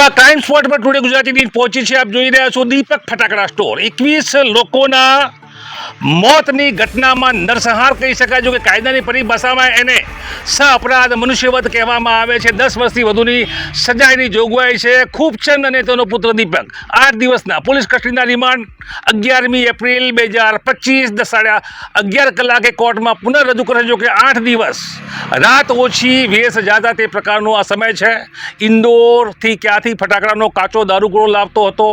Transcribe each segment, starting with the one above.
આ crime spot પર today Gujarati news પહોંચી છે. આપ જોઈ રહ્યા છો દીપક ફટાકડા સ્ટોર. એકવીસ લોકોના મોતની ઘટનામાં નરસંહાર કહી શકાય. જો કે કાયદાની પરિભાષામાં એને સ અપરાધ મનુષ્યવત કહેવામાં આવે છે. દસ વર્ષથી વધુની સજાની જોગવાઈ છે. ખૂબચંદ અને તેનો પુત્ર દીપક. આઠ દિવસના પોલીસ કસ્ટડીના રિમાન્ડ અગિયારમી એપ્રિલ બે હજાર પચીસ દસ સાડા અગિયાર કલાકે કોર્ટમાં પુનઃ રજૂ કરે જો કે આઠ દિવસ રાત ઓછી વેશ જાતા તે પ્રકારનો આ સમય છે. ઇન્દોરથી ક્યાંથી ફટાકડાનો કાચો દારૂગોળો લાવતો હતો?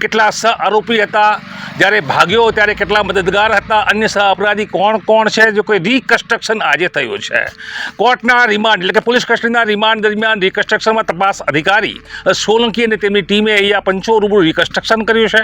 કેટલા સહ આરોપી હતા? જ્યારે ભાગ્યો ત્યારે કેટલા મદદગાર હતા? અન્ય સહ અપરાધી કોણ કોણ છે? જો કોઈ રિકન્સ્ટ્રક્શન આજે થયું છે. કોર્ટના રિમાન્ડ એટલે કે પોલીસ કસ્ટડીના રિમાન્ડ દરમિયાન રિકન્સ્ટ્રક્શનમાં તપાસ અધિકારી સોલંકી અને તેમની ટીમે અહીંયા પંચો રૂબરૂ રિકન્સ્ટ્રક્શન કર્યું છે.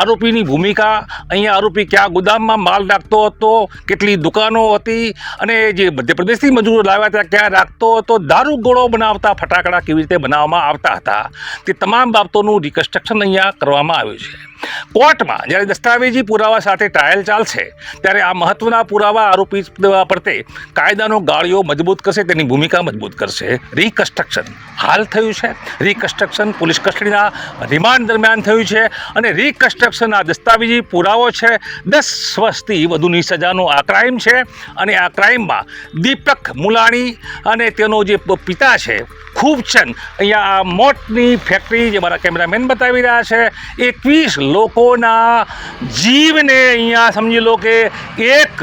આરોપીની ભૂમિકા, અહીંયા આરોપી ક્યાં ગોદામમાં માલ રાખતો હતો, કેટલી દુકાનો હતી અને જે મધ્યપ્રદેશથી મજૂરો લાવ્યા હતા, ક્યાં રાખતો હતો, દારૂ ગોળો બનાવતા ફટાકડા કેવી રીતે બનાવવામાં આવતા હતા, તે તમામ બાબતોનું રિકન્સ્ટ્રક્શન અહીંયા કરવામાં આવ્યું છે. કોર્ટમાં જ્યારે દસ્તાવેજી પુરાવા સાથે ટ્રાયલ ચાલશે, ત્યારે આ મહત્વના પુરાવા આરોપી પ્રત્યે કાયદાનો ગાળીઓ મજબૂત કરશે, તેની ભૂમિકા મજબૂત કરશે. રિકન્સ્ટ્રક્શન હાલ થયું છે. રિકન્સ્ટ્રક્શન પોલીસ કસ્ટડીના રિમાન્ડ દરમિયાન થયું છે અને રિકન્સ્ટ્રક્શન આ દસ્તાવેજી પુરાવો છે. દસ વર્ષથી વધુની સજાનો આ ક્રાઇમ છે અને આ ક્રાઇમમાં દીપક મુલાણી અને તેનો જે પિતા છે, ખૂબચંદ, અહીંયા આ મોટની ફેક્ટરી જે મારા કેમેરામેન બતાવી રહ્યા છે, એકવીસ લોકોના જીવને અહીંયા સમજી લો કે એક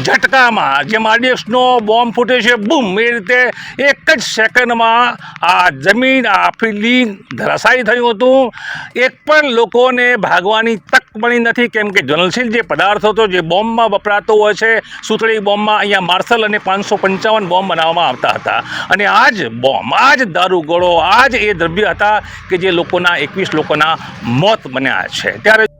ઝટકામાં જેમ આરડીએક્સનો બોમ્બ ફૂટે છે, બૂમ, એ રીતે એક જ સેકન્ડમાં આ જમીન, આ ફિલ્ડિંગ ધરાશાયી થયું હતું. એક પણ લોકોને ભાગવાની તક મળી નથી, કેમ કે જ્વલનશીલ જે પદાર્થ હતો, જે બોમ્બમાં વપરાતો હોય છે, સુતળી બોમ્બમાં અહીંયા માર્શલ અને પાંચસો પંચાવન બોમ્બ બનાવવામાં આવતા હતા. અને આ જ બોમ્બ આ જ દારૂગોળો આ જ એ દ્રવ્ય હતા કે જે લોકોના, એકવીસ લોકોના મોત બન્યા છે. ત્યારે